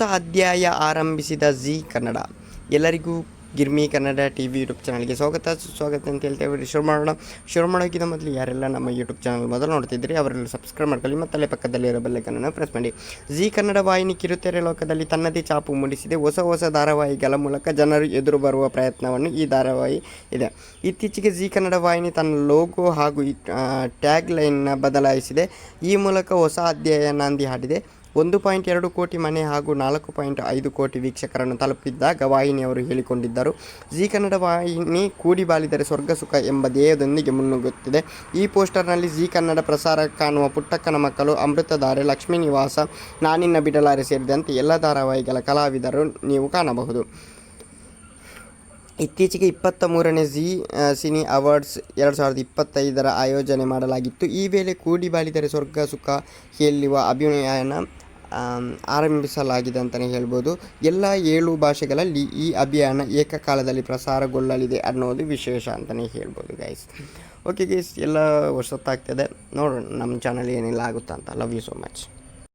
ಹೊಸ ಅಧ್ಯಾಯ ಆರಂಭಿಸಿದ ಜಿ ಕನ್ನಡ. ಎಲ್ಲರಿಗೂ Girmi Kannada T V YouTube ಚಾನಲ್ಗೆ ಸ್ವಾಗತ. ಸುಸ್ವಾಗತ ಅಂತ ಹೇಳ್ತೇವೆ ಶುರು ಮಾಡೋಣ. ಶುರು ಮಾಡೋಕ್ಕಿಂತ ಮೊದಲು ಯಾರೆಲ್ಲ ನಮ್ಮ ಯೂಟ್ಯೂಬ್ ಚಾನಲ್ ಮೊದಲು ನೋಡ್ತಿದ್ರಿ, ಅವರೆಲ್ಲ ಸಬ್ಸ್ಕ್ರೈಬ್ ಮಾಡ್ಕೊಳ್ಳಿ ಮತ್ತು ಅಲ್ಲೇ ಪಕ್ಕದಲ್ಲಿರೋ ಬೆಲ್ಲೈಕನ್ನು ಪ್ರೆಸ್ ಮಾಡಿ. ಜಿ ಕನ್ನಡ ವಾಹಿನಿ ಕಿರುತೆರೆ ಲೋಕದಲ್ಲಿ ತನ್ನದೇ ಚಾಪು ಮೂಡಿಸಿದೆ. ಹೊಸ ಹೊಸ ಧಾರಾವಾಹಿಗಳ ಮೂಲಕ ಜನರು ಎದುರು ಬರುವ ಪ್ರಯತ್ನವನ್ನು ಈ ಧಾರಾವಾಹಿ ಇದೆ. ಇತ್ತೀಚೆಗೆ ಜಿ ಕನ್ನಡ ವಾಹಿನಿ ತನ್ನ ಲೋಗೋ ಹಾಗೂ ಟ್ಯಾಗ್ ಲೈನ್ನ ಬದಲಾಯಿಸಿದೆ. ಈ ಮೂಲಕ ಹೊಸ ಅಧ್ಯಾಯ ನಾಂದಿ ಹಾಡಿದೆ. ಒಂದು ಪಾಯಿಂಟ್ ಎರಡು ಕೋಟಿ ಮನೆ ಹಾಗೂ ನಾಲ್ಕು ಪಾಯಿಂಟ್ ಐದು ಕೋಟಿ ವೀಕ್ಷಕರನ್ನು ತಲುಪಿದ್ದಾಗ ವಾಹಿನಿಯವರು ಹೇಳಿಕೊಂಡಿದ್ದರು. ಜಿ ಕನ್ನಡ ವಾಹಿನಿ ಕೂಡಿ ಬಾಲಿದರೆ ಸ್ವರ್ಗ ಸುಖ ಎಂಬ ಧ್ಯೇಯದೊಂದಿಗೆ ಮುನ್ನುಗ್ಗುತ್ತಿದೆ. ಈ ಪೋಸ್ಟರ್ನಲ್ಲಿ ಜಿ ಕನ್ನಡ ಪ್ರಸಾರ ಕಾಣುವ ಪುಟ್ಟಕ್ಕನ ಮಕ್ಕಳು ಅಮೃತಧಾರೆ ಲಕ್ಷ್ಮೀ ನಿವಾಸ, ನಾನಿನ್ನ ಬಿಡಲಾರೆ ಸೇರಿದಂತೆ ಎಲ್ಲ ಧಾರಾವಾಹಿಗಳ ಕಲಾವಿದರು ನೀವು ಕಾಣಬಹುದು. ಇತ್ತೀಚೆಗೆ ಇಪ್ಪತ್ತ ಮೂರನೇ ಜಿ ಸಿನಿ ಅವಾರ್ಡ್ಸ್ ಎರಡು ಸಾವಿರದ ಇಪ್ಪತ್ತೈದರ ಆಯೋಜನೆ ಮಾಡಲಾಗಿತ್ತು. ಈ ವೇಳೆ ಕೂಡಿ ಬಾಳಿದರೆ ಸ್ವರ್ಗ ಸುಖ ಹೇಳುವ ಅಭಿನಯನ ಆರಂಭಿಸಲಾಗಿದೆ ಅಂತಲೇ ಹೇಳ್ಬೋದು. ಎಲ್ಲ ಏಳು ಭಾಷೆಗಳಲ್ಲಿ ಈ ಅಭಿಯಾನ ಏಕಕಾಲದಲ್ಲಿ ಪ್ರಸಾರಗೊಳ್ಳಲಿದೆ ಅನ್ನೋದು ವಿಶೇಷ ಅಂತಲೇ ಹೇಳ್ಬೋದು ಗೈಸ್ ಓಕೆ ಗೈಸ್ ಎಲ್ಲ ಹೊಸತ್ತಾಗ್ತದೆ ನೋಡೋಣ, ನಮ್ಮ ಚಾನಲ್ ಏನೆಲ್ಲ ಆಗುತ್ತಾ ಅಂತ. Love you so much